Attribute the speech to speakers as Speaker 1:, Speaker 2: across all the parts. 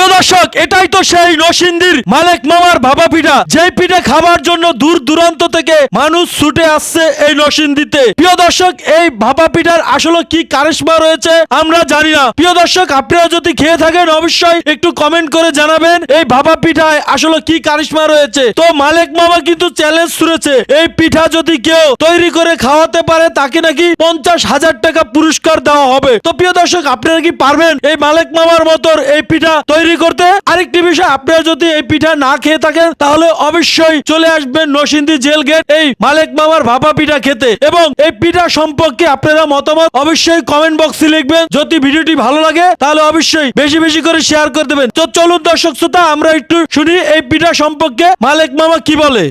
Speaker 1: প্রিয় দর্শক, এটাই তো সেই নসিন্দির মালেক মামার ভাবা পিঠা। যেই পিঠা খাবার জন্য দূর দূরান্ত থেকে মানুষ ছুটে আসছে এই নসিন্দিতে প্রিয় দর্শক, এই ভাপা পিঠার আসলে কি কারিশমা রয়েছে আমরা জানি না। প্রিয় দর্শক, আপনারা যদি খেয়ে থাকেন, অবশ্যই একটু কমেন্ট করে জানাবেন এই ভাপা পিঠায় আসলে কি কারিশমা রয়েছে। তো মালেক মামা কিন্তু চ্যালেঞ্জ ছুড়েছে। এই পিঠা যদি কেউ তৈরি করে খাওয়াতে পারে, তাকে নাকি পঞ্চাশ হাজার টাকা পুরস্কার দেওয়া হবে। তো প্রিয় দর্শক, আপনারা কি পারবেন এই মালেক মামার মতন এই পিঠা তৈরি করতে। আরেকটি বিষয়, আপনারা যদি এই পিঠা না খেয়ে থাকেন, তাহলে অবশ্যই চলে আসবেন নসিন্দি জেল গেট, এই মালেক মামার ভাপা পিঠা খেতে। এবং এই পিঠা সম্পর্কে আপনারা মতামত অবশ্যই কমেন্ট বক্সে লিখবেন। যদি ভিডিওটি ভালো লাগে, তাহলে অবশ্যই বেশি বেশি করে শেয়ার করে দেবেন। তো চলুন দর্শক শ্রোতা, আমরা একটু শুনি এই পিঠা সম্পর্কে মালেক মামা কি বলে।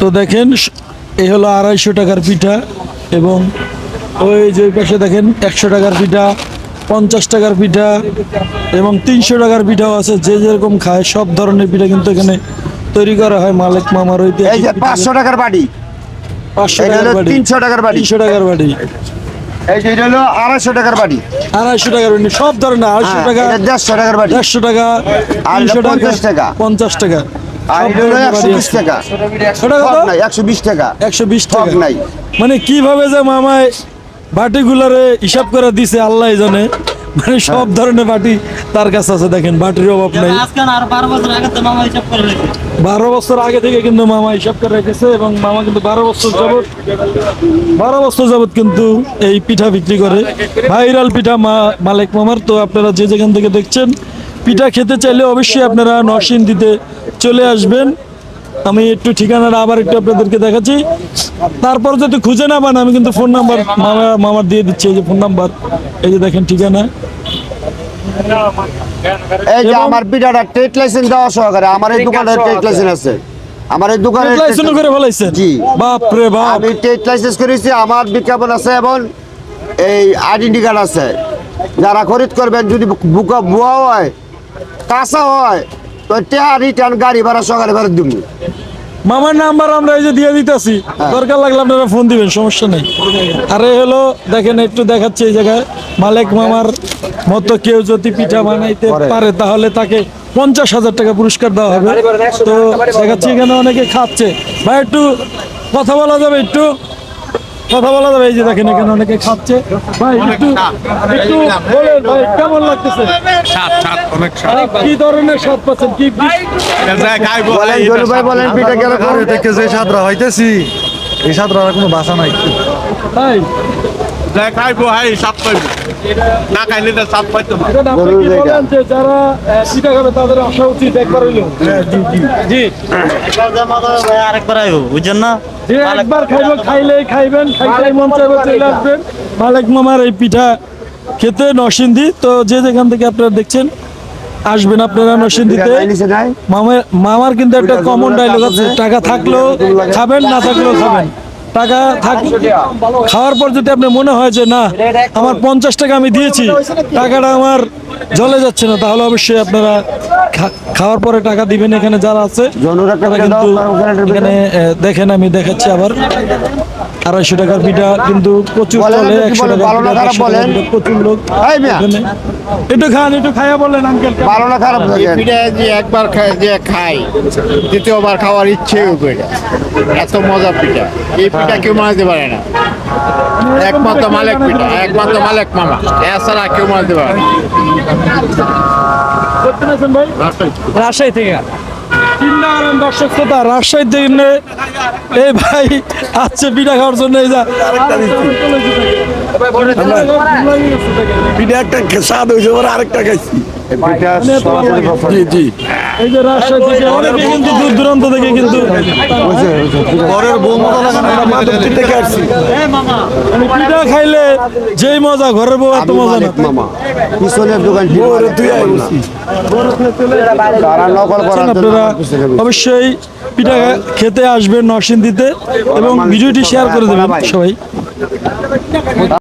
Speaker 1: তো দেখেন এই হলো আড়াইশো টাকার পিঠা এবং ওই যে পাশে দেখেন একশো টাকার পিঠা। পঞ্চাশ টাকার পিঠা এবং তিনশো টাকার পিঠাও আছে। যে যেরকম খায় সব ধরনের পিঠা কিন্তু এখানে তৈরি করা হয়। মালিক মামার ওই
Speaker 2: পাঁচশো টাকার বাড়ি
Speaker 1: পাঁচশো টাকার বাড়ি
Speaker 2: তিনশো টাকার বাড়ি
Speaker 1: তিনশো টাকার বাড়ি
Speaker 2: এই যে হলো আড়াইশো টাকার বাড়ি
Speaker 1: আড়াইশো টাকার বাড়ি সব ধরনের আড়াইশো
Speaker 2: হ্যাঁ,
Speaker 1: টাকা
Speaker 2: দেড়শো টাকার বাড়ি
Speaker 1: দেড়শো টাকা তিনশো টাকা
Speaker 2: 50 টাকা।
Speaker 1: পঞ্চাশ টাকা।
Speaker 2: একশো বিশ টাকা। একশো বিশ টাকা। নাই।
Speaker 1: মানে কীভাবে যে মামায় বাটিগুলারে হিসাব করে দিছে আল্লাহ জানে মানে সব ধরনের বাটি তার কাছে আছে দেখেন বাটির অভাব নাই।
Speaker 3: বারো বছর আগে তো মামা হিসাব করে রেখেছে।
Speaker 1: বারো বছর আগে থেকে কিন্তু মামা হিসাব করে রেখেছে এবং মামা কিন্তু বারো বছর যাবৎ বারো বছর যাবত কিন্তু এই পিঠা বিক্রি করে। ভাইরাল পিঠা মা মালিক মামার তো আপনারা যে যেখান থেকে দেখছেন পিঠা খেতে চাইলে অবশ্যই আপনারা নরসিং দিতে চলে আসবেন। আমি একটু ঠিকানাটা আবার একটু আপনাদেরকে দেখাচ্ছি। তারপর যদি খুঁজে না পান আমি কিন্তু ফোন নাম্বার মামা মামার দিয়ে দিচ্ছি এই যে ফোন নাম্বার এই যে দেখেন ঠিকানা।
Speaker 2: এই যে আমার পিঠাটা ট্রেড লাইসেন্স দেওয়া সহকারে আমার এই দোকানের ট্রেড লাইসেন্স আছে। আমার এই দোকানের
Speaker 1: লাইসেন্স করে ফেলাইছেন?
Speaker 2: জি।
Speaker 1: বাপ রে বাপ।
Speaker 2: আমি ট্রেড লাইসেন্স করেছি আমার বিজ্ঞাপন আছে এবং এই আইডেন্টি কার্ড আছে। যারা খরিদ করবেন যদি বুকা বুয়া হয় কাঁচা হয় তো টেহা রিটার্ন গাড়ি ভাড়া সহকারে ফেরত দিব।
Speaker 1: মামার নাম্বার আমরা এই যে দিয়ে দিতেছি দরকার লাগলে আপনারা ফোন দিবেন সমস্যা নেই। আর এই হলো দেখেন একটু দেখাচ্ছে এই জায়গায় মালিক মামার মতো কেউ যদি পিঠা বানাইতে পারে। তাহলে তাকে পঞ্চাশ হাজার টাকা পুরস্কার দেওয়া হবে। তো দেখাচ্ছি এখানে অনেকে খাচ্ছে। ভাই একটু কথা বলা যাবে একটু? কথা বলা যাবে এই যে দেখেন এখানে অনেকে খাচ্ছে। ভাই একটু একটু বলেন ভাই কেমন লাগতেছে?
Speaker 4: সাত সাত অনেক সাত
Speaker 1: কি ধরনের স্বাদ পাচ্ছেন? কি
Speaker 2: বলেন জলু ভাই বলেন পিঠা গেলে
Speaker 5: পরে দেখে যে সাতরা হইতেছি। এই সাতরা কোনো বাসা নাই।
Speaker 1: তাই
Speaker 4: যা খাইবো হাই সাত পাইবো না খাইলে তো পাইতো
Speaker 1: যারা খাবে তাদের আসা উচিত একবার হইল জি
Speaker 3: আরেকবার আইব বুঝছেন না?
Speaker 1: একবার খাইবে খাইলেই খাইবেন খাইলেই মন চাইবে চলে আসবেন। মালিক মামার এই পিঠা খেতে নরসিংদী তো যে যেখান থেকে আপনারা দেখছেন আসবেন আপনারা নরসিংদীতে। মামার কিন্তু একটা কমন ডায়লগ আছে টাকা থাকলেও খাবেন না থাকলেও খাবেন। টাকা থাক খাওয়ার পর যদি আপনার মনে হয় যে না আমার পঞ্চাশ টাকা আমি দিয়েছি টাকাটা আমার জলে যাচ্ছে না তাহলে অবশ্যই আপনারা খাওয়ার পরে টাকা দিবেন এখানে যারা আছে কিন্তু এখানে দেখেন আমি দেখাচ্ছি আবার। আড়াইশো টাকার পিঠা কিন্তু প্রচুর চলে একশো
Speaker 2: বলেন,
Speaker 1: টাকার
Speaker 2: ভালো না
Speaker 1: পিঠা,
Speaker 2: খারাপ
Speaker 1: 100 টাকার
Speaker 2: বলেন।
Speaker 1: প্রচুর লোক। একটু খান একটু খাইয়া বললেন আঙ্কেল
Speaker 2: ভালো না খারাপ
Speaker 6: পিঠা যে একবার খাই যে খাই দ্বিতীয়বার খাওয়ার ইচ্ছে এটা এত মজা পিঠা। এই পিঠা কেউ মানাতে পারে না। একমাত্র মালিক পিঠা একমাত্র মালিক মামা। এছাড়া কেউ মানাতে পারে না।
Speaker 1: রাজশাহী থেকে। দর্শক শ্রোতা রাজশাহী থেকে নে- এই ভাই আসছে পিঠা খাওয়ার জন্য এই যা
Speaker 5: পিঠা একটা স্বাদ হয়েছে ওরা আরেকটা খাইছি।
Speaker 2: পিঠা
Speaker 5: জি জি।
Speaker 1: এই যে রাজশাহী থেকে অনেকে কিন্তু দূর দূরান্ত থেকে কিন্তু
Speaker 5: থেকে আসছি।
Speaker 1: পিঠা খাইলে যেই মজা ঘরের বউ এত মজা না।
Speaker 2: মামা। পিছনের দোকান জন্য
Speaker 1: আপনারা। অবশ্যই পিঠা খেতে আসবেন নরসিংদীতে এবং ভিডিওটি শেয়ার করে দেবেন সবাই।